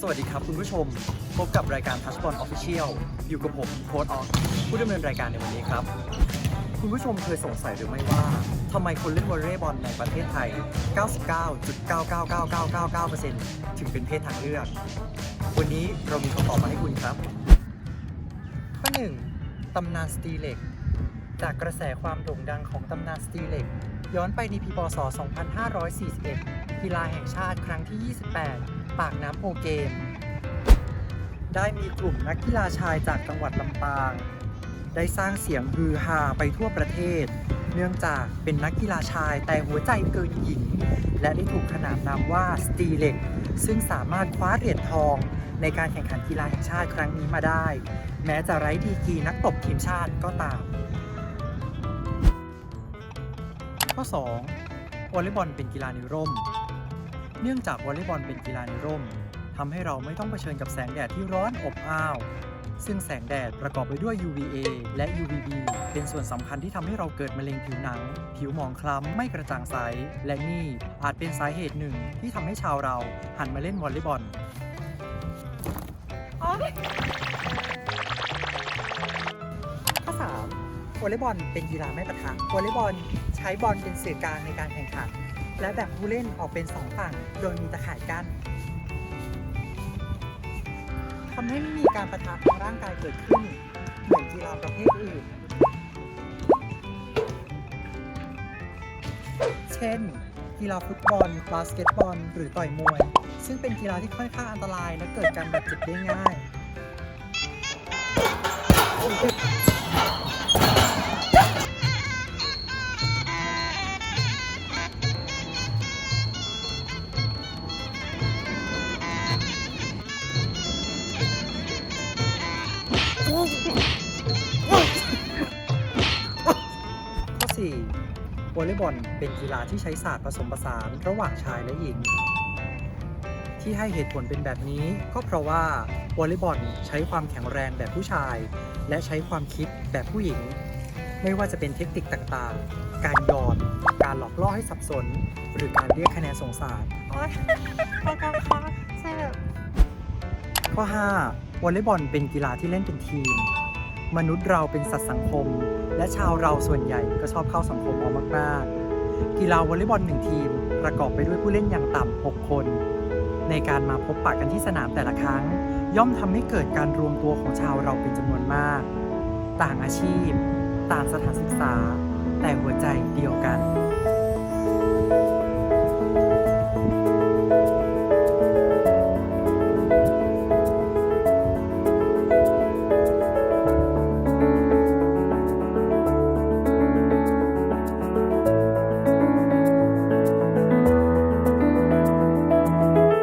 สวัสดีครับคุณผู้ชม พบกับรายการ Touch Ball Official อยู่กับผมโค้ดออกผู้ดำเนินรายการในวันนี้ครับ คุณผู้ชมเคยสงสัยหรือไม่ว่าทำไมคนเล่นวอลเลย์บอลในประเทศไทย 99.99999%ถึงเป็นเพศทางเลือก วันนี้เรามีคำตอบมาให้คุณครับ ข้อ 1. ตำนานสตีเล็ก จากกระแสความโด่งดังของตำนานสตีเล็ก ย้อนไปในปีพศ 2541 กีฬาแห่งชาติครั้งที่ 28 ปากน้ำโพเกม ได้มีกลุ่มนักกีฬาชายจากจังหวัดลำปาง ได้สร้างเสียงฮือฮาไปทั่วประเทศ เนื่องจากเป็นนักกีฬาชายแต่หัวใจเกินหญิง และได้ถูกขนานนามว่าสตีเล็ก ซึ่งสามารถคว้าเหรียญทองในการแข่งขันกีฬาแห่งชาติครั้งนี้มาได้ แม้จะไร้ดีกีนักตบทีมชาติก็ตาม ข้อ 2. วอลเลย์บอลเป็นกีฬาในร่ม เนื่องจากวอลเลย์บอลเป็นกีฬาในร่มทำให้เราไม่ต้องเผชิญกับแสงแดดที่ร้อนอบอ้าว ซึ่งแสงแดดประกอบไปด้วย UVA และ UVB เป็นส่วนสำคัญที่ทำให้เราเกิดมะเร็งผิวหนัง ผิวหมองคล้ำ ไม่กระจ่างใส และนี่อาจเป็นสาเหตุหนึ่งที่ทำให้ชาวเราหันมาเล่นวอลเลย์บอลข้อ3วอลเลย์บอลเป็นกีฬาไม่ปะทะวอลเลย์บอล ช้บอลเป็นสื่อกลางในการแข่งขัน และแบ่งผู้เล่นออกเป็น2ฝั่ง โดยมีตะข่ายกั้นทำให้ไม่มีการปะทะทางร่างกายเกิดขึ้น เหมือนกีฬาประเภทอื่น เช่น กีฬาฟุตบอล บาสเกตบอล หรือต่อยมวย ซึ่งเป็นกีฬาที่ค่อนข้างอันตรายและเกิดการบาดเจ็บได้ง่าย ข้อ 4. วอลเลย์บอลเป็นกีฬาที่ใช้ศาสตร์ผสมผสานระหว่างชายและหญิง ที่ให้เหตุผลเป็นแบบนี้ก็เพราะว่าวอลเลย์บอลใช้ความแข็งแรงแบบผู้ชาย และใช้ความคิดแบบผู้หญิง ไม่ว่าจะเป็นเทคนิคต่างๆ การหยอดการหลอกล่อให้สับสน หรือการเรียกคะแนนสงสาร โอ๊ยปากกาฟ้าใช่แบบ ข้อ 5. วอลเลย์บอลเป็นกีฬาที่เล่นเป็นทีม มนุษย์เราเป็นสัตว์สังคม และชาวเราส่วนใหญ่ก็ชอบเข้าสังคมเอามากๆ กีฬาวอลเลย์บอลหนึ่งทีม ประกอบไปด้วยผู้เล่นอย่างต่ำ6คน ในการมาพบปะกันที่สนามแต่ละครั้ง ย่อมทำให้เกิดการรวมตัวของชาวเราเป็นจำนวนมาก ต่างอาชีพ ต่างสถานศึกษา แต่หัวใจเดียวกัน